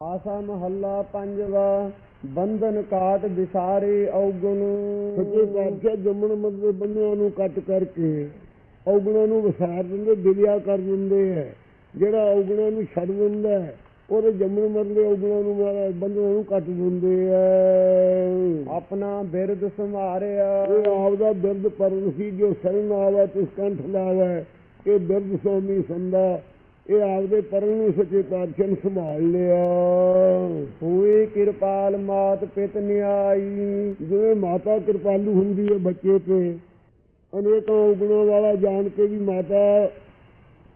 ਆਸਾ ਮਹੱਲਾ ਪੰਜਵਾ ਬੰਧਨ ਕਾਟ ਵਿਸਾਰੇ ਔਗੁਣ। ਸੱਚੇ ਪਾਤਸ਼ਾਹ ਜੰਮਣ ਮਰਦੇ ਬੰਦਿਆਂ ਨੂੰ ਕੱਟ ਕਰਕੇ ਔਗਣਾਂ ਨੂੰ ਵਿਸਾਰ ਦਿੰਦੇ ਦਿਲਿਆ ਕਰ ਦਿੰਦੇ ਹੈ ਜਿਹੜਾ ਔਗਣਾਂ ਨੂੰ ਛੱਡ ਦਿੰਦਾ ਹੈ, ਉਹਦੇ ਜੰਮਣ ਮਰਦੇ ਔਗਣਾਂ ਨੂੰ ਮਹਾਰਾਜ ਬੰਦਿਆਂ ਨੂੰ ਕੱਟ ਦਿੰਦੇ ਹੈ ਆਪਣਾ ਬਿਰਦ ਸੰਭਾਰਿਆ ਇਹ ਆਪ ਦਾ ਬਿਰਦ ਪਰਨ ਸੀ ਜੋ ਸ਼ਰਨ ਆਵਾ ਤਿਸ ਕੰਠ ਲਾਵੇ ਇਹ ਬਿਰਦ ਸੋਮੀ ਸੰਦਾ ਇਹ ਆਪਦੇ ਪਰਮ ਨੂੰ ਸੱਚੇ ਪਾਤਸ਼ਾਹ ਨੇ ਸੰਭਾਲ ਲਿਆ। ਹੋਏ ਕਿਰਪਾਲ ਮਾਤ ਪਿਤ ਨਿਆਈ। ਜਿਵੇਂ ਮਾਤਾ ਕਿਰਪਾਲੂ ਹੁੰਦੀ ਹੈ ਬੱਚੇ ਤੇ, ਅਨੇਕਾਂ ਉਗਣਾਂ ਵਾਲਾ ਜਾਣ ਕੇ ਵੀ ਮਾਤਾ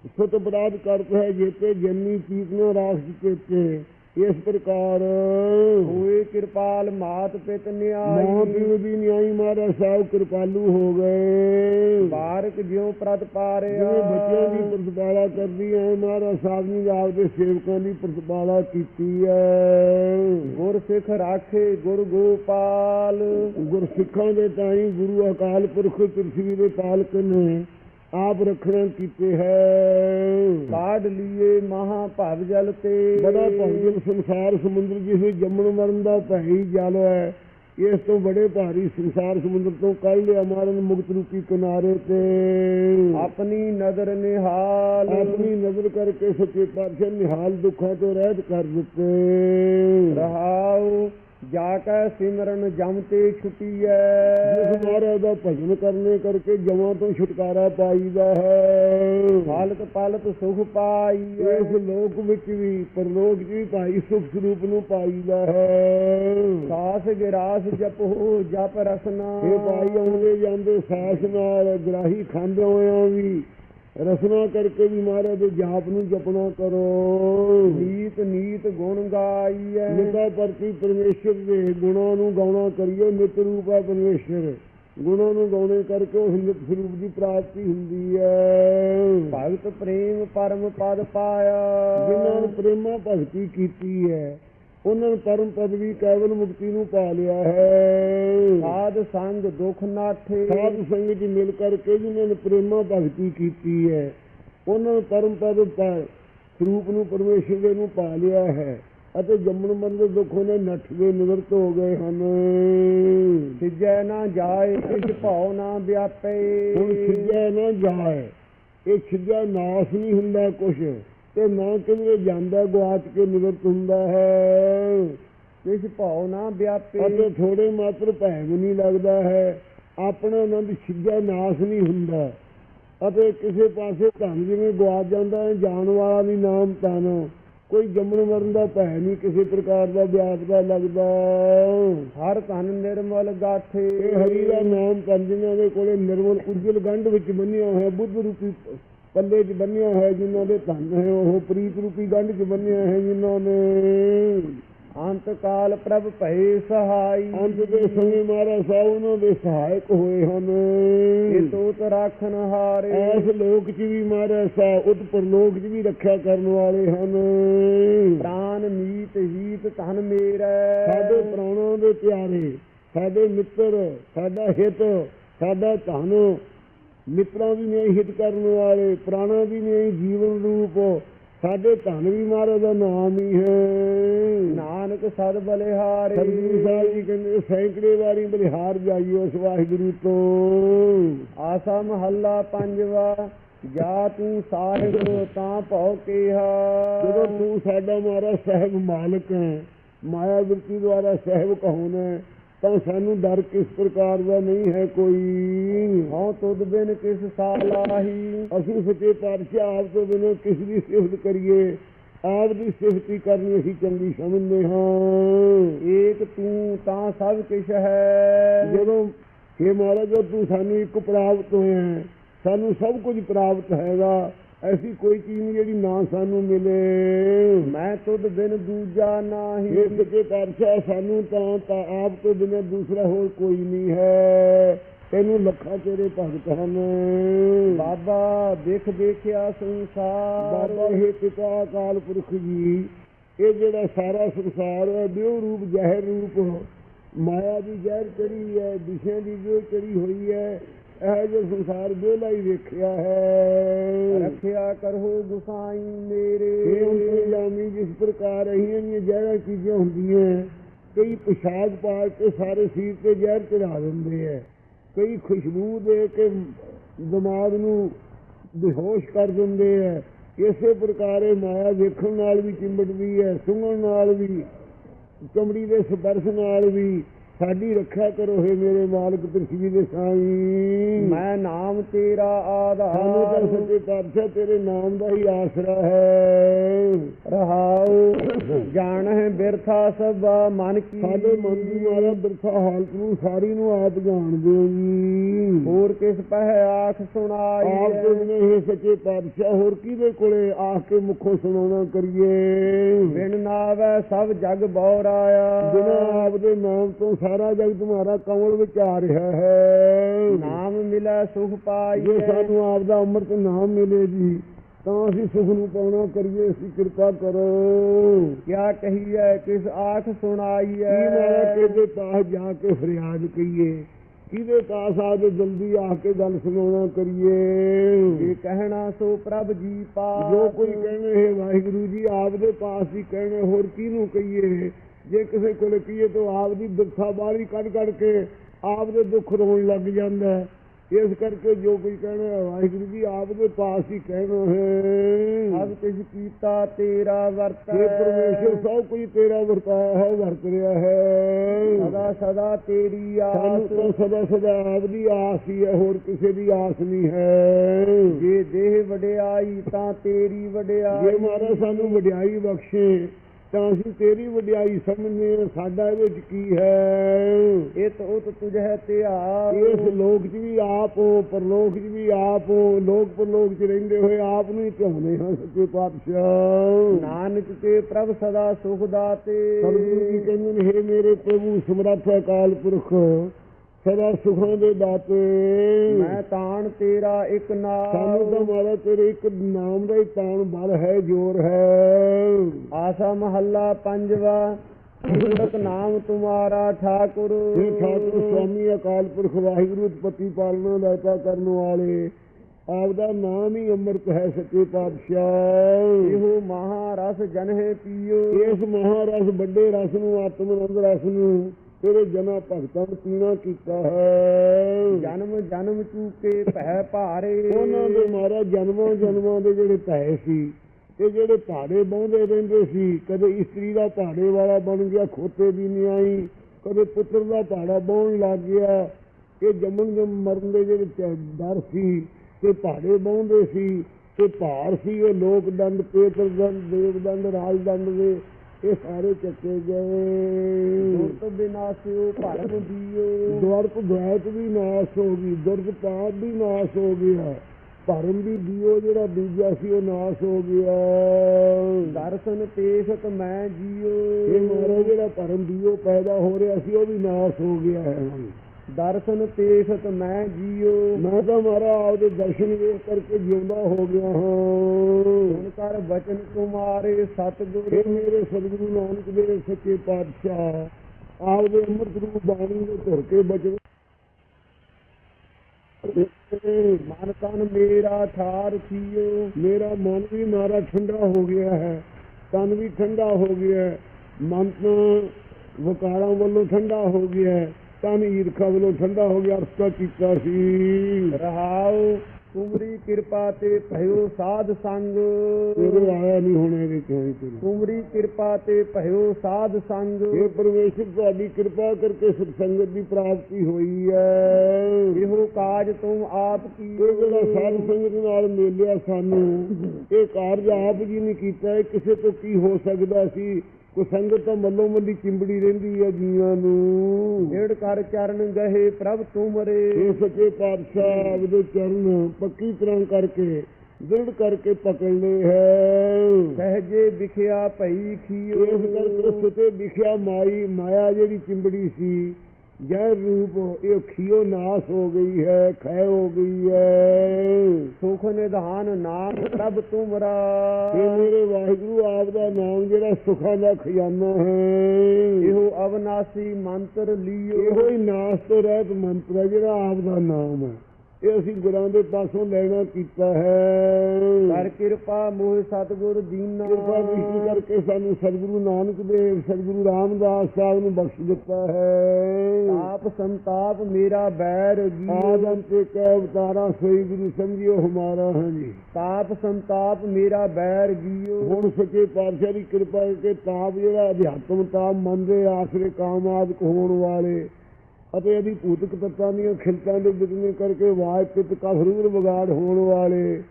ਸੁਤ ਅਪਰਾਧ ਕਰਤ ਹੈ ਜੇਤੇ ਜਨਨੀ ਚੀਤਨਾ ਰਾਸ ਚੇਤੇ ਇਸ ਪ੍ਰਕਾਰ। ਹੋਏ ਕਿਰਪਾਲ ਮਾਤ ਪਿਤ ਮਾਂ ਨਿਆਈ ਪਿਓ ਦੀ ਨਿਆਈ ਮਹਾਰਾਜ ਸਾਹਿਬ ਕਿਰਪਾਲੂ ਹੋ ਗਏ। ਬਾਰਕ ਜਿਉ ਪ੍ਰਤ ਪਾਰਿਆ। ਜਿਵੇਂ ਬੱਚਿਆਂ ਦੀ ਪ੍ਰਤਪਾਲਾ ਕਰਦੀ ਹੈ ਮਹਾਰਾਜ ਸਾਹਿਬ ਨੇ ਆਪਦੇ ਸੇਵਕਾਂ ਦੀ ਪ੍ਰਤਪਾਲਾ ਕੀਤੀ ਹੈ। ਗੁਰ ਸਿੱਖ ਰਾਖੇ ਗੁਰ ਗੋਪਾਲ। ਗੁਰਸਿੱਖਾਂ ਦੇ ਤਾਈ ਗੁਰੂ ਅਕਾਲ ਪੁਰਖ ਪ੍ਰਿਥਵੀ ਦੇ ਪਾਲਕ ਨੇ ਆਪ ਰੱਖਣਾ ਕੀਤੇ ਹੈ। ਕਾਢ ਲੀਏ ਮਹਾ ਭਵ ਜਲ ਤੇ। ਬੜਾ ਭੰਗਲ ਸੰਸਾਰ ਸਮੁੰਦਰ ਜਿਸ ਵਿੱਚ ਜੰਮਣ ਮਰਨ ਦਾ ਭੈਈ ਜਲ ਹੈ ਇਸ ਤੋਂ ਬੜੇ ਭਾਰੀ ਸੰਸਾਰ ਸਮੁੰਦਰ ਤੋਂ ਕੱਢ ਲਿਆ ਮਾਰਨ ਮੁਕਤ ਰੂਪੀ ਕਿਨਾਰੇ ਤੇ। ਆਪਣੀ ਨਦਰ ਨਿਹਾਲ। ਆਪਣੀ ਨਜ਼ਰ ਕਰਕੇ ਸੱਚੇ ਪਾਤਸ਼ਾਹ ਨਿਹਾਲ ਦੁੱਖਾਂ ਤੋਂ ਰਹਿਤ ਕਰ ਦਿੱਤੇ। ਰਹਾਉ ਜਾ ਕੈ ਸਿਮਰਨ ਜਮ ਤੇ ਛੁਟੀਐ। ਜਿਸ ਮਹਾਰਾਜ ਦਾ ਭਜਨ ਕਰਨੇ ਕਰਕੇ ਜਮਾਂ ਤੋਂ ਛੁਟਕਾਰਾ ਪਾਈਦਾ ਹੈ। ਹਾਲਤ ਪਾਲਤ ਸੁਖ ਪਾਈਐ। ਇਸ ਲੋਕ ਵਿੱਚ ਵੀ ਪਰਲੋਕ ਵੀ ਭਾਈ ਸੁਖ ਸਰੂਪ ਨੂੰ ਪਾਈਦਾ ਹੈ। ਸਾਸ ਗਿਰਾਸ ਜਪੋ ਜਪ ਰਸਨਾ। ਇਹ ਭਾਈ ਆਉਂਦੇ ਜਾਂਦੇ ਸਾਸ ਨਾਲ ਗ੍ਰਾਹੀ ਖਾਂਦੇ ਹੋਇਆਂ ਵੀ ਰਸਨਾ ਕਰਕੇ ਵੀ ਮਹਾਰਾਜ ਦੇ ਜਾਪ ਨੂੰ ਜਪਣਾ ਕਰੋ। ਨੀਤ ਨੀਤ ਗੁਣ ਗਾਈਐ। ਨਿਤਾ ਪ੍ਰਤੀ ਪਰਮੇਸ਼ਰ ਦੇ ਗੁਣਾਂ ਨੂੰ ਗਾਉਣਾ ਕਰੀਏ ਨਿਤ ਰੂਪ ਹੈ ਪਰਮੇਸ਼ਰ। ਗੁਣਾਂ ਨੂੰ ਗਾਉਣੇ ਕਰਕੇ ਉਸ ਨਿਤ ਸਰੂਪ ਦੀ ਪ੍ਰਾਪਤੀ ਹੁੰਦੀ ਹੈ। ਭਗਤ ਪ੍ਰੇਮ ਪਰਮ ਪਦ ਪਾਇਆ। ਜਿਨ੍ਹਾਂ ਨੇ ਪ੍ਰੇਮਾ ਭਗਤੀ ਕੀਤੀ ਹੈ ਉਹਨਾਂ ਨੇ ਪਰਮ ਪਦਵੀ ਕੇਵਲ ਮੁਕਤੀ ਨੂੰ ਪਾ ਲਿਆ ਹੈ। ਸਾਧ ਸੰਗ ਦੁਖ ਨਾਠੇ। ਸਾਧ ਸੰਗਤ ਜੀ ਮਿਲ ਕਰਕੇ ਜਿਨ੍ਹਾਂ ਨੇ ਪ੍ਰੇਮਾ ਭਗਤੀ ਕੀਤੀ ਹੈ ਉਹਨਾਂ ਨੇ ਪਰਮ ਪਦ ਪਾ ਸਰੂਪ ਨੂੰ ਪਰਮੇਸ਼ਰ ਦੇ ਨੂੰ ਪਾ ਲਿਆ ਹੈ ਅਤੇ ਜੰਮਣ ਮਰਨ ਦੇ ਦੁੱਖੋਂ ਨੇ ਨੱਠਦੇ ਨਿਵਰਤ ਹੋ ਗਏ ਹਨ। ਸਿਜੈ ਨਾ ਜਾਏ ਕਿਛ ਭਾਉ ਨਾ ਵਿਆਪੇ। ਹੁਣ ਛਿਜਿਆ ਨਾ ਜਾਏ ਇਹ ਛਿਜਿਆ ਨਾਸ ਨਹੀਂ ਹੁੰਦਾ ਕੁਛ। ਤੇ ਨਾ ਕਿਵੇਂ ਜਾਂਦਾ ਗਵਾਚ ਕੇ ਨਿਵਰਤ ਹੁੰਦਾ ਹੈ? ਭਾਉ ਨਾ ਵਿਆਪੇ। ਅਤੇ ਥੋੜੇ ਮਾਤਰ ਭੈ ਵੀ ਨਹੀਂ ਲੱਗਦਾ ਹੈ। ਆਪਣਾ ਆਨੰਦ ਛਿਜਿਆ ਨਾਸ ਨਹੀਂ ਹੁੰਦਾ। ਅਤੇ ਕਿਸੇ ਪਾਸੇ ਧਨ ਜਿਵੇਂ ਗਵਾਚ ਜਾਂਦਾ ਹੈ ਜਾਣ ਵਾਲਾ ਵੀ ਨਾਮ ਤਨ ਕੋਈ ਜੰਮਣ ਮਰਨ ਦਾ ਭੈ ਨਹੀਂ ਕਿਸੇ ਪ੍ਰਕਾਰ ਦਾ ਵਿਆਪਦਾ ਲੱਗਦਾ। ਹਰ ਧਨ ਨਿਰਮਲ ਗਾਥੇ ਹਰੀ ਦਾ ਨਾਮ ਕੰਜੀਆਂ ਦੇ ਕੋਲੇ ਨਿਰਮਲ ਉਜਲ ਗੰਢ ਵਿੱਚ ਬੰਨਿਆ ਹੋਇਆ ਬੁੱਧ ਰੂਪੀ ਪੱਲੇ 'ਚ ਬੰਨਿਆ ਹੋਇਆ ਜਿਨ੍ਹਾਂ ਦੇ ਧਨ ਹੈ ਉਹ ਪ੍ਰੀਤ ਰੂਪੀ ਗੰਢ 'ਚ ਬੰਨਿਆ ਹੈ ਜਿਨ੍ਹਾਂ ਨੇ। ਅੰਤ ਕਾਲ ਪ੍ਰਭ ਭਏ ਸਹਾਈ। ਅੰਤ ਦੇ ਸਮੇਂ ਮਹਾਰਾਜ ਸਾਹਿਬ ਉਹਨਾਂ ਦੇ ਸਹਾਇਕ ਹੋਏ ਹਨ। ਇਹ ਤੋਤ ਰਾਖਨ ਹਾਰੇ। ਐਸ ਲੋਕ 'ਚ ਵੀ ਮਹਾਰਾਜ ਸਾਹਿਬ ਉਤ ਪਰਲੋਕ 'ਚ ਵੀ ਰੱਖਿਆ ਕਰਨ ਵਾਲੇ ਹਨ। ਪ੍ਰਾਨ ਮੀਤ ਹੀਤ ਧਨ ਮੇਰਾ। ਸਾਡੇ ਪ੍ਰਾਣਾਂ ਦੇ ਪਿਆਰੇ ਸਾਡੇ ਮਿੱਤਰ ਸਾਡਾ ਹਿੱਤ ਸਾਡਾ ਧਨ ਮਿੱਤਰਾਂ ਦੀ ਨਹੀਂ ਹਿੱਤ ਕਰਨ ਵਾਲੇ ਪ੍ਰਾਣਾਂ ਦੀ ਨਹੀਂ ਜੀਵਨ ਰੂਪ। ਸਾਡੇ ਧਨ ਵੀ ਮਹਾਰਾਜ ਦਾ ਨਾਮ ਹੀ ਹੈ। ਨਾਨਕ ਸਦ ਬਲਿਹਾਰੇ। ਸਤਿਗੁਰੂ ਸਾਹਿਬ ਜੀ ਕਹਿੰਦੇ ਸੈਂਕੜੇ ਵਾਰੀ ਬਲਿਹਾਰ ਜਾਈਏ ਉਸ ਵਾਹਿਗੁਰੂ ਤੋਂ। ਆਸਾ ਮਹੱਲਾ ਪੰਜਵਾ ਜਾ ਤੂੰ ਸਾਹਿਬ ਤਾਂ ਭਉ ਕੀਹਾ। ਜਦੋਂ ਤੂੰ ਸਾਡਾ ਮਾਰਾ ਸਹਿਬ ਮਾਲਕ ਹੈ ਮਾਇਆ ਵਰਤੀ ਦੁਆਰਾ ਸਹਿਬ ਕਹੋਨਾ ਹੈ, ਤਾਂ ਸਾਨੂੰ ਡਰ ਕਿਸ ਪ੍ਰਕਾਰ ਦਾ ਨਹੀਂ ਹੈ ਕੋਈ। ਹਉ ਤੁਧ ਬਿਨ ਕਿਸ ਸਾਲਾਹੀ ਅਸੀਂ ਸੱਚੇ ਪਾਤਸ਼ਾਹ ਆਪ ਤੋਂ ਬਿਨਾਂ ਕਿਸ ਦੀ ਸਿਫਤ ਕਰੀਏ? ਆਪ ਦੀ ਸਿਫਤੀ ਕਰਨੀ ਅਸੀਂ ਚੰਗੀ ਸਮਝਦੇ ਹਾਂ। ਏਕ ਤੂੰ ਤਾਂ ਸਭ ਕਿਛ ਹੈ। ਜਦੋਂ ਇਹ ਮਹਾਰਾਜ, ਤੂੰ ਸਾਨੂੰ ਇੱਕ ਪ੍ਰਾਪਤ ਹੋਇਆ, ਸਾਨੂੰ ਸਭ ਕੁਝ ਪ੍ਰਾਪਤ ਹੈਗਾ। ਐਸੀ ਕੋਈ ਚੀਜ਼ ਨਹੀਂ ਜਿਹੜੀ ਨਾ ਸਾਨੂੰ ਮਿਲੇ। ਮੈਂ ਤੁਧ ਬਿਨ ਦੂਜਾ ਨਾਹੀ। ਇਹ ਸੱਚੇ ਪਾਤਸ਼ਾਹ ਸਾਨੂੰ ਤਾਂ ਤਾਂ ਆਪ ਤੋਂ ਬਿਨਾਂ ਦੂਸਰਾ ਹੋਰ ਕੋਈ ਨਹੀਂ ਹੈ। ਤੈਨੂੰ ਲੱਖਾਂ ਤੇਰੇ ਭਗਤ ਹਨ। ਬਾਬਾ ਦੇਖ ਦੇਖਿਆ ਸੰਸਾਰ। ਬਾਬਾ ਹੈ ਪਿਤਾ ਅਕਾਲ ਪੁਰਖ ਜੀ ਇਹ ਜਿਹੜਾ ਸਾਰਾ ਸੰਸਾਰ ਹੈ ਦਿਓ ਰੂਪ ਜ਼ਹਿਰ ਰੂਪ ਮਾਇਆ ਦੀ ਜ਼ਹਿਰ ਚੜੀ ਹੈ ਵਿਸ਼ਿਆਂ ਦੀ ਜੋ ਚੜੀ ਹੋਈ ਹੈ ਇਹ ਜੋ ਸੰਸਾਰ ਵਿਹਲਾ ਹੀ ਵੇਖਿਆ ਹੈ। ਰੱਖਿਆ ਕਰੋ ਗੁਸਾਈ ਮੇਰੇ। ਇਹ ਅੰਤਰਜਾਮੀ ਜਿਸ ਪ੍ਰਕਾਰ ਅਹੀਆਂ ਦੀਆਂ ਜ਼ਹਿਰਾਂ ਚੀਜ਼ਾਂ ਹੁੰਦੀਆਂ ਕਈ ਪਿਸ਼ਾਬ ਪਾ ਕੇ ਸਾਰੇ ਸਰੀਰ ਤੇ ਜ਼ਹਿਰ ਚੜਾ ਦਿੰਦੇ ਹੈ ਕਈ ਖੁਸ਼ਬੂ ਦੇ ਕੇ ਦਿਮਾਗ ਨੂੰ ਬੇਹੋਸ਼ ਕਰ ਦਿੰਦੇ ਹੈ ਇਸੇ ਪ੍ਰਕਾਰ ਇਹ ਮਾਇਆ ਵੇਖਣ ਨਾਲ ਵੀ ਚਿੰਬੜਦੀ ਹੈ ਸੁਣਨ ਨਾਲ ਵੀ ਚਮੜੀ ਦੇ ਸਪਰਸ਼ ਨਾਲ ਵੀ। ਸਾਡੀ ਰੱਖਿਆ ਕਰੋ ਹੈ ਮੇਰੇ ਮਾਲਕ ਪ੍ਰਿਥਵੀ ਦੇ ਸਾਈਂ। ਮੈਂ ਨਾਮ ਤੇਰਾ ਸਾਨੂੰ ਤਾਂ ਆਧਾਰ ਸੱਚੇ ਪਾਤਸ਼ਾਹ ਤੇਰੇ ਨਾਮ ਦਾ ਹੀ ਆਸਰਾ ਹੈ। ਰਹਾਉ ਜਾਣ ਹੈ ਬਿਰਥਾ ਸਭ ਮਨ ਕੀ। ਸਾਡੇ ਮਨ ਦੀ ਮਾਰਾ ਬਿਰਥਾ ਹਾਲਤ ਨੂੰ ਸਾਰੀ ਨੂੰ ਆਪ ਜਾਣਦੇ ਹੋ ਜੀ। ਹੋਰ ਕਿਸ ਪਹਿ ਆਖ ਸੁਣਾਈ ਆਪ। ਤੋਂ ਬਿਨਾਂ ਇਹ ਸੱਚੇ ਪਾਤਸ਼ਾਹ ਹੋਰ ਕਿਹਦੇ ਕੋਲੇ ਆ ਕੇ ਮੁਖੋਂ ਸੁਣਾਉਣਾ ਕਰੀਏ? ਬਿਨ ਨਾਵੈ ਸਭ ਜਗ ਬੌਰਾਇਆ। ਬਿਨਾਂ ਆਪ ਦੇ ਨਾਮ ਤੋਂ ਸਾਰਾ ਜਗ ਤੁਹਾਰਾ ਕਮਲ ਵਿੱਚ ਆ ਰਿਹਾ ਹੈ। ਨਾਮ ਮਿਲੈ ਸੁਖ ਜੇ ਪਾਈਐ ਸਾਨੂੰ ਆਪ ਦਾ ਅੰਮ੍ਰਿਤ ਨਾਮ ਮਿਲੇ ਜੀ ਤਾਂ ਅਸੀਂ ਸੁਖ ਨੂੰ ਪਾਉਣਾ ਕਰੀਏ ਅਸੀਂ ਕਿਰਪਾ ਕਰੋ। ਕਿਆ ਕਹੀਐ ਕਿਸ ਆਖ ਕੀ ਸੁਣਾਈਐ ਮਾਰਾ ਕਿਹਦੇ ਪਾਸ ਜਾ ਕੇ ਫਰਿਆਦ ਕਹੀਏ ਆ ਕੇ ਜਲਦੀ ਆ ਕੇ ਗੱਲ ਸੁਣਾਉਣਾ ਕਰੀਏ? ਜੇ ਕਹਿਣਾ ਸੋ ਪ੍ਰਭ ਜੀ ਪਾਸ। ਜੋ ਕੋਈ ਕਹਿੰਦੇ ਹੈ ਵਾਹਿਗੁਰੂ ਜੀ ਆਪ ਦੇ ਪਾਸ ਹੀ ਕਹਿਣੇ ਹੋਰ ਕਿਹਨੂੰ ਕਹੀਏ? ਜੇ ਕਿਸੇ ਕੋਲ ਕਹੀਏ ਤਾਂ ਆਪ ਦੀ ਬਿਰਥਾ ਬਾਹਰੀ ਕੱਢ ਕੱਢ ਕੇ ਆਪ ਦੇ ਦੁੱਖ ਰੋਣ ਲੱਗ ਜਾਂਦਾ ਹੈ। ਇਸ ਕਰਕੇ ਜੋ ਕੋਈ ਕਹਿਣਾ ਹੈ ਵਾਹਿਗੁਰੂ ਜੀ ਆਪ ਦੇ ਪਾਸ ਹੀ ਕਹਿਣਾ ਹੈ। ਸਭ ਕੁਝ ਕੀਤਾ ਤੇਰਾ ਵਰਤੈ ਇਹ ਪਰਮੇਸ਼ਰ ਸਭ ਕੁਝ ਤੇਰਾ ਵਰਤਾਇਆ ਹੈ ਵਰਤ ਰਿਹਾ ਹੈ। ਸਦਾ ਸਦਾ ਤੇਰੀ ਸਾਨੂੰ ਆਸ ਤਾਂ ਸਦਾ ਸਦਾ ਆਪ ਦੀ ਆਸ ਹੀ ਹੈ ਹੋਰ ਕਿਸੇ ਦੀ ਆਸ ਨਹੀਂ ਹੈ। ਜੇ ਦੇਹ ਵਡਿਆਈ ਤਾਂ ਤੇਰੀ ਵਡਿਆਈ। ਜੇ ਮਹਾਰਾਜ ਸਾਨੂੰ ਵਡਿਆਈ ਬਖਸ਼ੇ ਤਾਂ ਅਸੀਂ ਤੇਰੀ ਵਡਿਆਈ ਸਮਝਦੇ ਹਾਂ ਸਾਡਾ ਇਹਦੇ ਵਿੱਚ ਕੀ ਹੈ? ਇਤ ਉਤ ਤੁਝੈ ਧਿਆਨ ਇਸ ਲੋਕ 'ਚ ਵੀ ਆਪ ਹੋ ਪਰਲੋਕ 'ਚ ਵੀ ਆਪ ਹੋ ਲੋਕ ਪਰਲੋਕ 'ਚ ਰਹਿੰਦੇ ਹੋਏ ਆਪ ਨੂੰ ਹੀ ਧਿਆਉਂਦੇ ਹਾਂ ਸੱਚੇ ਪਾਤਸ਼ਾਹ। ਨਾਨਕ ਤੇ ਪ੍ਰਭ ਸਦਾ ਸੁਖ ਦਾਤੇ। ਸਤਿਗੁਰੂ ਜੀ ਕਹਿੰਦੇ ਨੇ ਹੇ ਮੇਰੇ ਪ੍ਰਭੂ ਸਮਰੱਥ ਅਕਾਲ ਪੁਰਖ ਸਦਾ ਸੁਖਾਂ ਦੇ ਦਾਤੇ। ਮੈਂ ਤਾਣ ਤੇਰਾ ਇੱਕ ਸਾਨੂੰ ਤਾਂ ਨਾਮ ਮਾਰਾ ਤੇਰੇ ਇੱਕ ਨਾਮ ਦਾ ਹੀ ਤਾਣ ਬਲ ਹੈ ਜੋਰ ਹੈ। ਆਸਾ ਮਹੱਲਾ ਪੰਜਵਾ ਗੁਰਤ ਨਾਮ ਤੁਮਾਰਾ ਠਾਕੁਰ। ਇਹ ਠਾਕੁਰ ਸੁਆਮੀ ਅਕਾਲ ਪੁਰਖ ਵਾਹਿਗੁਰੂ ਉਤਪਤੀ ਪਾਲਣਾ ਦਾਤਾ ਕਰਨ ਵਾਲੇ ਆਪ ਦਾ ਨਾਮ ਹੀ ਅੰਮ੍ਰਿਤ ਹੈ ਸੱਚੇ ਪਾਤਸ਼ਾਹ। ਇਹੋ ਮਹਾਰਸ ਜਨਹਿ ਪੀਓ। ਇਸ ਮਹਾਰਸ ਵੱਡੇ ਰਸ ਨੂੰ ਆਤਮਨੰਦ ਰਸ ਨੂੰ ਤੇਰੇ ਜਨਾ ਭਗਤਾਂ ਨੇ ਪੀਣਾ ਕੀਤਾ ਹੈ। ਜਨਮ ਜਨਮ ਚੂਕੇ ਭੈ ਭਾਰੇ। ਉਹਨਾਂ ਦੇ ਮਾਰਾ ਜਨਮਾਂ ਜਨਮਾਂ ਦੇ ਜਿਹੜੇ ਭੈ ਸੀ ਤੇ ਜਿਹੜੇ ਪਹਾੜੇ ਬਹੁੰਦੇ ਰਹਿੰਦੇ ਸੀ ਕਦੇ ਇਸਤਰੀ ਦਾ ਪਹਾੜੇ ਵਾਲਾ ਬਣ ਗਿਆ ਖੋਤੇ ਦੀ ਨਿਆਈ ਕਦੇ ਪੁੱਤਰ ਦਾ ਪਹਾੜਾ ਬਹੁਣ ਲੱਗ ਗਿਆ। ਇਹ ਜੰਮਣ ਜੰਮ ਮਰਨ ਦੇ ਜਿਹੜੇ ਡਰ ਸੀ ਤੇ ਪਹਾੜੇ ਬਹੁੰਦੇ ਸੀ ਤੇ ਭਾਰ ਸੀ ਇਹ ਲੋਕ ਦੰਡ ਪੇਤਰ ਦੰਡ ਦੇਵ ਦੰਡ ਰਾਜ ਦੰਡ ਦੇ ਇਹ ਸਾਰੇ ਚੱਕੇ ਗਏ। ਦੁਰਤ ਬਿਨਾਸਿਓ ਭਰਮ ਦੀਓ ਦੁਰਪ ਦੁਆਇਤ ਵੀ ਨਾਸ ਹੋ ਗਈ ਦੁਰਗ ਪਾਪ ਵੀ ਨਾਸ ਹੋ ਗਿਆ। ਭਰਮ ਵੀ ਦਿਓ ਜਿਹੜਾ ਦੂਜਾ ਸੀ ਉਹ ਨਾਸ ਹੋ ਗਿਆ। ਦਰਸ਼ਨ ਤੇਸਤ ਮੈਂ ਇਹ ਜੀਓ ਮਾਰਾ ਜਿਹੜਾ ਭਰਮ ਦਿਓ ਪੈਦਾ ਹੋ ਰਿਹਾ ਸੀ ਉਹ ਵੀ ਨਾਸ ਹੋ ਗਿਆ ਹੈ। ਦਰਸ਼ਨ ਤੇਸਤ ਮੈਂ ਜੀਓ। ਮੈਂ ਤਾਂ ਮਾਰਾ ਆਪਦੇ ਦਰਸ਼ਨ ਵੇਖ ਕਰਕੇ ਜਿਉਂਦਾ ਹੋ ਗਿਆ ਹਾਂ। ਕਰ ਬਚਨ ਤੁਮਾਰੇ ਸਤਿਗੁਰ। ਇਹ ਮੇਰੇ ਸਤਿਗੁਰੂ ਨਾਨਕ ਦੇਵ ਸੱਚੇ ਪਾਤਸ਼ਾਹ ਆਪਦੇ ਅੰਮ੍ਰਿਤ ਰੂਪ ਬਾਣੀ ਦੇ ਧੁਰ ਕੇ ਬਚਨ ਮਨ ਤਨ ਮੇਰਾ ਠਾਰ ਥੀਓ। ਮੇਰਾ ਮਨ ਵੀ ਮਾਰਾ ਠੰਡਾ ਹੋ ਗਿਆ ਹੈ, ਤਨ ਵੀ ਠੰਡਾ ਹੋ ਗਿਆ ਹੈ। ਮਨ ਤਾਂ ਵਕਾਰਾਂ ਵੱਲੋਂ ਠੰਡਾ ਹੋ ਗਿਆ ਹੈ, ਤਨ ਈਰਖਾ ਵੱਲੋਂ ਠੰਡਾ ਹੋ ਗਿਆ, ਅਰਥਾ ਕੀਤਾ ਸੀ। ਰਹਾਉ ਤੁਮਰੀ ਕਿਰਪਾ ਤੇ ਭਇਓ ਸਾਧ ਸੰਗ। ਤੇਰੇ ਆਇਆ ਨਹੀਂ ਹੋਣੇ ਇਹਦੇ ਚਾਹੀ ਤੇਰੇ ਤੁਮਰੀ ਕਿਰਪਾ ਤੇ ਭਇਓ ਸਾਧ ਸੰਗ। ਇਹ ਪਰਮੇਸ਼ਰ ਤੁਹਾਡੀ ਕਿਰਪਾ ਕਰਕੇ ਸਤਸੰਗਤ ਦੀ ਪ੍ਰਾਪਤੀ ਹੋਈ ਹੈ ਇਹੋ ਕਾਜ ਤੁਮ ਆਪ ਕੀ ਇਹ ਜਿਹੜਾ ਸਾਧ ਸੰਗਤ ਨਾਲ ਮਿਲਿਆ ਸਾਨੂੰ ਇਹ ਕਾਰਜ ਆਪ ਜੀ ਨੇ ਕੀਤਾ ਹੈ ਕਿਸੇ ਤੋਂ ਕੀ ਹੋ ਸਕਦਾ ਸੀ? ਕੋ ਸੰਗਤ ਤਾਂ ਮੱਲੋ ਮੱਲੀ ਚਿੰਬੜੀ ਰਹਿੰਦੀ ਹੈ ਜੀਵਾਂ ਨੂੰ। ਢੇੜ ਕਰ ਚਰਨ ਗਏ ਪ੍ਰਭ ਤੁਮਰੇ ਇਹ ਸੱਚੇ ਪਾਤਸ਼ਾਹ ਆਪਦੇ ਚਰਨ ਪੱਕੀ ਤਰ੍ਹਾਂ ਕਰਕੇ ਦ੍ਰਿੜ ਕਰਕੇ ਪਕੜਨੇ ਹੈ। ਸਹਜੇ ਵਿਖਿਆ ਭਈ ਖੀਓ। ਇਸ ਕਰਕੇ ਸੁਤੇ ਵਿਖਿਆ ਮਾਈ ਮਾਇਆ ਜਿਹੜੀ ਚਿੰਬੜੀ ਸੀ ਜੈ ਰੂਪ ਇਹ ਖਿਓ ਨਾਸ ਹੋ ਗਈ ਹੈ ਖੈ ਹੋ ਗਈ ਹੈ। ਸੁਖ ਨਿਧਾਨ ਨਾਮ ਪ੍ਰਭ ਤੁਮਰਾ ਇਹ ਮੇਰੇ ਵਾਹਿਗੁਰੂ ਆਪ ਦਾ ਨਾਮ ਜਿਹੜਾ ਸੁਖਾਂ ਦਾ ਖਜ਼ਾਨਾ ਹੈ। ਇਹੋ ਅਵਨਾਸੀ ਮੰਤਰ ਲਿਓ। ਇਹੋ ਹੀ ਨਾਸ ਤੋਂ ਰਹਿਤ ਮੰਤਰ ਹੈ ਜਿਹੜਾ ਆਪ ਦਾ ਨਾਮ ਹੈ। ਇਹ ਅਸੀਂ ਗੁਰਾਂ ਦੇ ਪਾਸੋਂ ਲੈਣਾ ਕੀਤਾ ਹੈ। ਕਰ ਕਿਰਪਾ ਮੋਹ ਸਤਿਗੁਰ ਦੀਨਾ ਕਿਰਪਾ ਦ੍ਰਿਸ਼ਟੀ ਕਰਕੇ ਸਾਨੂੰ ਸਤਿਗੁਰੂ ਨਾਨਕ ਦੇਵ ਸਤਿਗੁਰੂ ਰਾਮਦਾਸ ਸਾਹਿਬ ਨੂੰ ਬਖਸ਼ ਦਿੱਤਾ ਹੈ। ਤਾਪ ਸੰਤਾਪ ਮੇਰਾ ਬੈਰ ਗੀਓ ਆਦਮ ਤੇ ਕੈ ਅਵਤਾਰਾ ਸੋਈ ਗੁਰੂ ਸਮਝਿਓ ਹਮਾਰਾ ਹਾਂ ਜੀ। ਤਾਪ ਸੰਤਾਪ ਮੇਰਾ ਬੈਰ ਗੀਓ ਹੁਣ ਸੱਚੇ ਪਾਤਸ਼ਾਹ ਦੀ ਕਿਰਪਾ ਕਰਕੇ ਤਾਪ ਜਿਹੜਾ ਅਧਿਆਤਮ ਤਾਪ ਮਨ ਦੇ ਆਸਰੇ ਕਾਮਾਦਿਕ ਹੋਣ ਵਾਲੇ ਅਤੇ ਇਹਦੀ ਭੂਤਕ ਤੱਤਾਂ ਦੀਆਂ ਖਿਲਤਾਂ ਦੇ ਵਿਗਨੇ ਕਰਕੇ ਵਾਜਪਿਤ ਕਫਰੂਰ ਵਿਗਾੜ ਹੋਣ ਵਾਲੇ।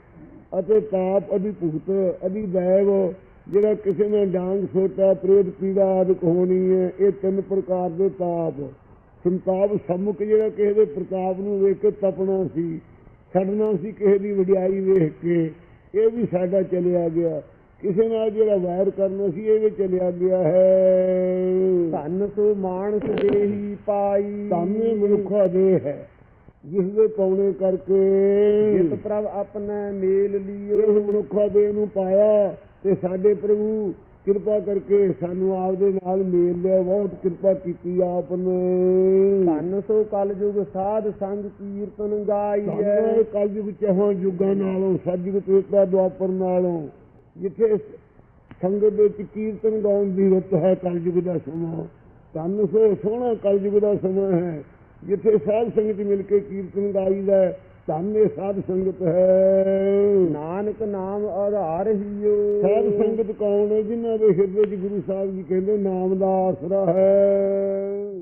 ਅਤੇ ਤਾਪ ਅਧਿ ਭੂਤ ਅਧਿ ਦੈਵ ਜਿਹੜਾ ਕਿਸੇ ਨੇ ਡਾਂਗ ਸੋਟਾ, ਪ੍ਰੇਤ, ਪੀੜਾ ਆਦਿਕ ਹੋਣੀ ਹੈ, ਇਹ ਤਿੰਨ ਪ੍ਰਕਾਰ ਦੇ ਤਾਪ ਸੰਤਾਪ ਸਮੁਖ ਜਿਹੜਾ ਕਿਸੇ ਦੇ ਪ੍ਰਤਾਪ ਨੂੰ ਵੇਖ ਕੇ ਤਪਣਾ ਸੀ, ਛੱਡਣਾ ਸੀ ਕਿਸੇ ਦੀ ਵਡਿਆਈ ਵੇਖ ਕੇ, ਇਹ ਵੀ ਸਾਡਾ ਚਲਿਆ ਗਿਆ। ਕਿਸੇ ਨਾਲ ਜਿਹੜਾ ਵੈਰ ਕਰਨਾ ਸੀ ਇਹ ਵੀ ਚਲਿਆ ਗਿਆ ਹੈ। ਧਨ ਸੋ ਮਾਨਸ ਦੇਹੀ ਪਾਈ। ਧੰਨ ਮਨੁੱਖਾ ਦੇ ਹੈ ਜਿਸ ਦੇ ਪਾਉਣੇ ਜਿਤ ਕਰਕੇ ਪ੍ਰਭ ਆਪਣਾ ਮੇਲ ਲਿਓ। ਮਨੁੱਖਾ ਦੇ ਨੂੰ ਪਾਇਆ ਤੇ ਸਾਡੇ ਪ੍ਰਭੂ ਕਿਰਪਾ ਕਰਕੇ ਸਾਨੂੰ ਆਪਦੇ ਨਾਲ ਮੇਲ ਲਿਆ ਬਹੁਤ ਕਿਰਪਾ ਕੀਤੀ ਆਪ ਨੇ। ਧਨ ਸੋ ਕਲ ਯੁਗ ਸਾਧ ਸੰਗ ਕੀਰਤਨ ਗਾਈਐ ਸਾਨੂੰ ਕਲਯੁਗ ਚਹਾਂ ਯੁੱਗਾਂ ਨਾਲੋਂ ਸਤਿਯੁਗ ਤ੍ਰੇਤਾ ਦੁਆਪਰ ਨਾਲੋਂ। ਜਿੱਥੇ ਸੰਗਤ ਦੇ ਵਿੱਚ ਕੀਰਤਨ ਗਾਉਣ ਦੀ ਰੁੱਤ ਹੈ ਕਲਯੁਗ ਦਾ ਸਮਾਂ ਧੰਨ ਸੋ ਸੋਹਣਾ ਕਲਯੁਗ ਦਾ ਸਮਾਂ ਹੈ ਜਿੱਥੇ ਸਾਧ ਸੰਗਤ ਮਿਲ ਕੇ ਕੀਰਤਨ ਗਾਈਦਾ ਹੈ। ਧੰਨ ਇਹ ਸਾਧ ਸੰਗਤ ਹੈ ਨਾਨਕ ਨਾਮ ਆਧਾਰ ਹੀਓ ਸਾਧ ਸੰਗਤ ਕੌਣ ਹੈ ਜਿਨ੍ਹਾਂ ਦੇ ਹਿਰਦੇ 'ਚ ਗੁਰੂ ਸਾਹਿਬ ਜੀ ਕਹਿੰਦੇ ਨਾਮ ਦਾ ਆਸਰਾ ਹੈ